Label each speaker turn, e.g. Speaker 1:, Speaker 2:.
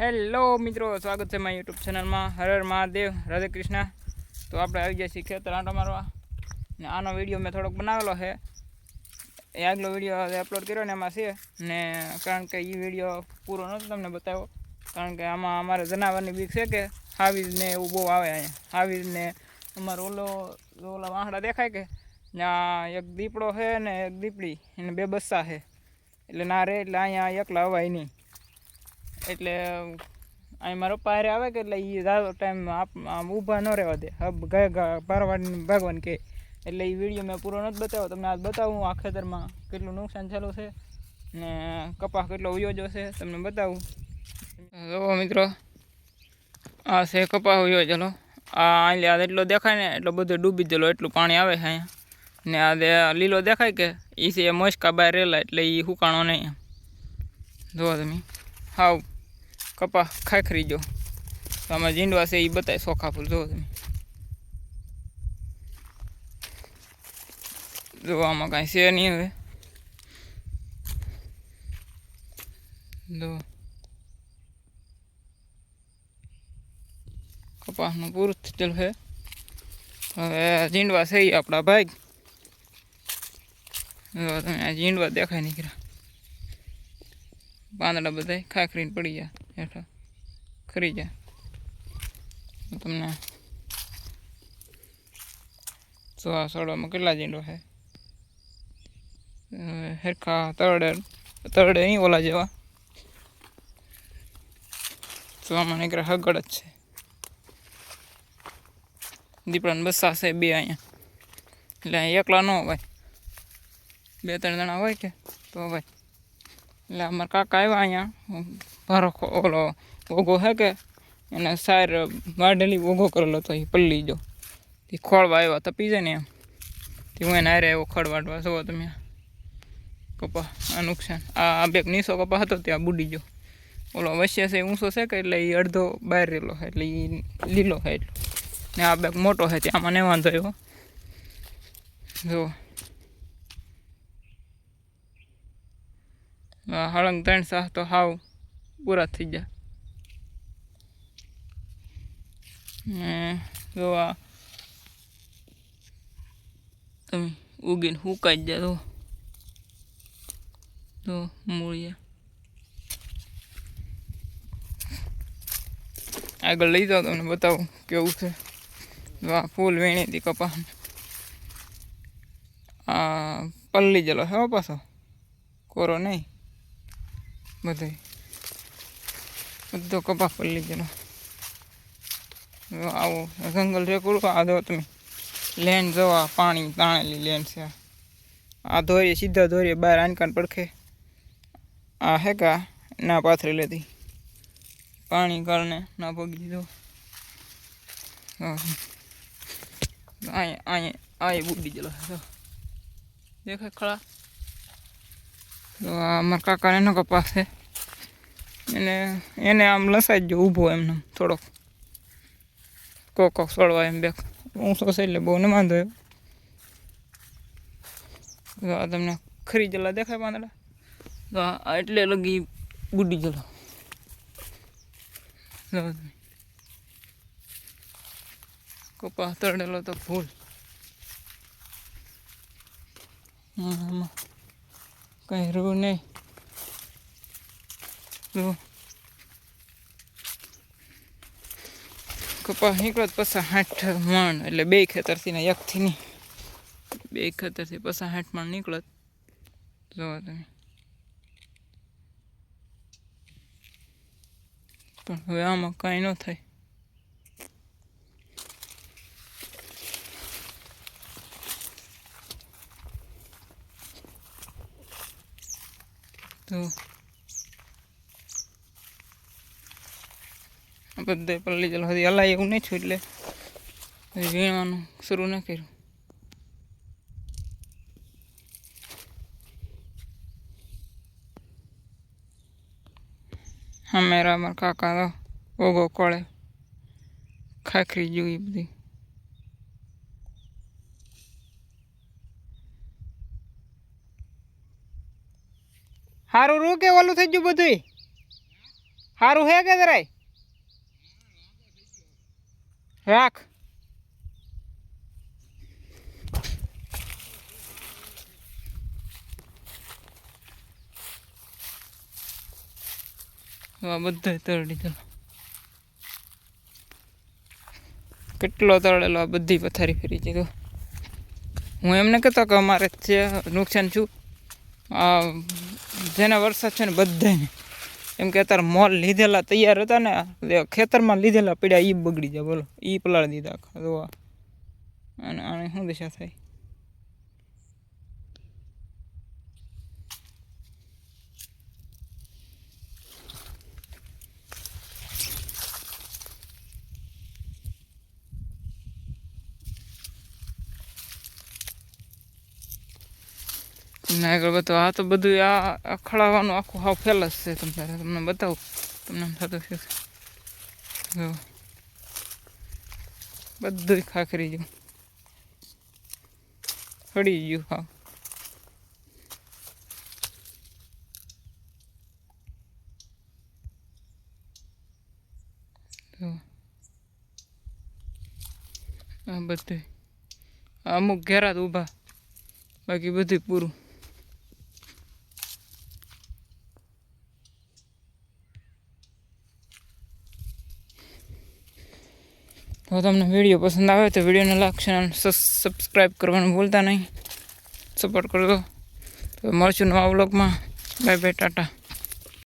Speaker 1: Hello મિત્રો, સ્વાગત છે મારા યુટ્યુબ ચેનલમાં હર મહાદેવ, રાધે કૃષ્ણ. તો આપણે આવી ગયા છીએ ખેતર આંટો મારવા. ને આનો વીડિયો મેં થોડોક બનાવેલો છે. એ આગલો વીડિયો અપલોડ કર્યો ને એમાં છે. ને કારણ કે એ વીડિયો પૂરો નહોતો તમને બતાવ્યો. કારણ કે આમાં અમારે જનાવરની બીક છે કે હાવીજ ને એવું બહુ આવે અહીંયા. હાવીજ ને અમારો ઓલો, ઓલા વાંહડા દેખાય કે? ત્યાં એક દીપડો છે ને એક દીપડી. એને બે બસ્સા છે. એટલે ના રે, એટલે અહીંયા એકલા અવાય નહીં. એટલે, અહીં મારો પાયરે આવે કે એટલે એ દાદો ટાઈમ આમ ઊભા ન રહેવા દે. હબ ગયા ભરવાની ભગવાન કે. એટલે એ વીડિયો મેં પૂરો નથી બતાવ્યો. તમને આજ બતાવું આ ખેતરમાં કેટલું નુકસાન થયેલું છે ને કપાસ કેટલો ઉયોજો છે, તમને બતાવું. જુઓ મિત્રો, આ છે કપાસ ઉયો ચલો આ અહીં આ એટલો દેખાય ને, એટલો બધો ડૂબી ગયેલો, એટલું પાણી આવે છે અહીંયા. ને આ દે લીલો દેખાય કે એ છે મોસકા બહાર રહેલા એટલે એ હુકાણો નહીં. જુઓ તમે. હાવ કપા ખાખરી જો. તો આમાં જીંડવા છે એ બતાય સોખા ફૂલ. જુઓ તમે. જો આમાં કાંઈ છે નહીં હવે. જો. કપાસનું પૂરું થયેલું છે. હવે જીંડવા છે ઈ આપણા ભાઈ. જો તમે આ જીંડવા દેખાય નીકળ્યા પાંદડા બધા ખાખરીને પડી જાય હેઠળ ખરી જાય તો તમને સો આ સડવામાં કેટલા જીંડો છે હેરખા તરડે તરડે નહીં ઓલા જેવા આમાં નીકળે હગડ જ છે દીપડાને બસ્સા છે બે અહીંયા એટલે અહીં એકલા ન હોય બે ત્રણ જણા હોય કે તો ભાઈ એટલે અમારા કાકા આવ્યા અહીંયા ખો- ઓલો ઓગો હે કે? એને સાર વાઢેલી ઓગો કરેલો હતો એ પલ્લી જો. એ ખોળવા આવ્યા તપી જાય ને એમ. તે હું એને હારે એવો ખડ વાટવા જુઓ તમે કપા, આ નુકસાન. આ બેક નીસો કપા હતો ત્યાં બુડી ગયો ઓલો વસ્ય છે ઊંચો છે કે એટલે એ અડધો બહાર રહેલો છે એટલે એ લીલો છે એટલો. ને આ બેગ મોટો છે ત્યાં મને વાંધો એવો આ હળંગ ત્રણ સાહ તો હાવ પૂરા થઈ ગયા ને જો આ તમે ઉગીને હુકાઈ જાય તો તો મૂળિયા આગળ લઈ જાઓ તમને બતાવું કેવું છે આ ફૂલ વીણી હતી કપાસ આ પલ્લી જલો હો પાછો કોરો નહીં બધે બધો કપાસ પલ્લી ગયેલો જો આવો જંગલ રેકુડું આ દો તમે લેન જવા પાણી તાણેલી લેન છે આ. આ ધોરીએ સીધા ધોરીએ બહાર આનકાન પડખે આ હે કા ના પાથરી લેતી પાણી કારણે ના પગી દો અહીંયા અહીંયા આ બુડી ગયેલો છે જો. દેખાય ખરા તો આ અમારા કાકાને એનો કપાસ છે એને એને આમ લસાઈ જો ઊભો એમને, થોડોક. કોક કોક સળવા એમ બેક ઊંચો છે એટલે બહુ ને વાંધો એવો આ તમને ખરી જલા દેખાય પાંદડા. તો એટલે લગી બુડી જલો. કપા તળેલો તો ફૂલ. કંઈ રહ્યું નહીં. જો કપા નીકળો તો પચાસ હાઠ મણ, એટલે બે ખેતરથી ને એકથી નહીં. બે ખેતરથી પસા સાઠ મણ નીકળત. જોવો તમે. પણ હવે આમાં કાંઈ ન થાય. તો બધે પલ્લી ચાલો હજી હલાય એવું નહીં છું એટલે વીણવાનું શરૂ ન કર્યું. હમેરા અમારા કાકા તો ઓગો કોળે ખાખરી જોઈ બધી. હારું રૂ કે ઓલું થઈ ગયું બધું હારું હે કે જરાય? રાખ. બધો તરડી દો કેટલો તળેલો આ બધી પથારી ફેરી દીધો. હું એમને કહેતો કે અમારે નુકસાન છું જેના વરસાદ છે ને બધાને એમ કે અત્યારે મોલ લીધેલા તૈયાર હતા ને ખેતરમાં લીધેલા પડ્યા એ બગડી જાય બોલો. એ પલાળી દીધા જોવા. અને આને શું દિશા થાય આગળ બતાવો. આ તો બધું આ અખડાવવાનું આખું હાવ ફેલસ છે તમને. તમને બતાવું. તમને એમ થતું છે બધું ખાખરી ગયું ખડી ગયું હાવ. આ બધું. અમુક ઘેરા ઊભા. બાકી બધું પૂરું. તો તમને વીડિયો પસંદ આવે તો વિડીયોને લાઈક અને સબસ્ક્રાઈબ કરવાનું ભૂલતા નહીં. સપોર્ટ કરજો. મળશું નવા બ્લોગમાં બાય બાય, ટાટા.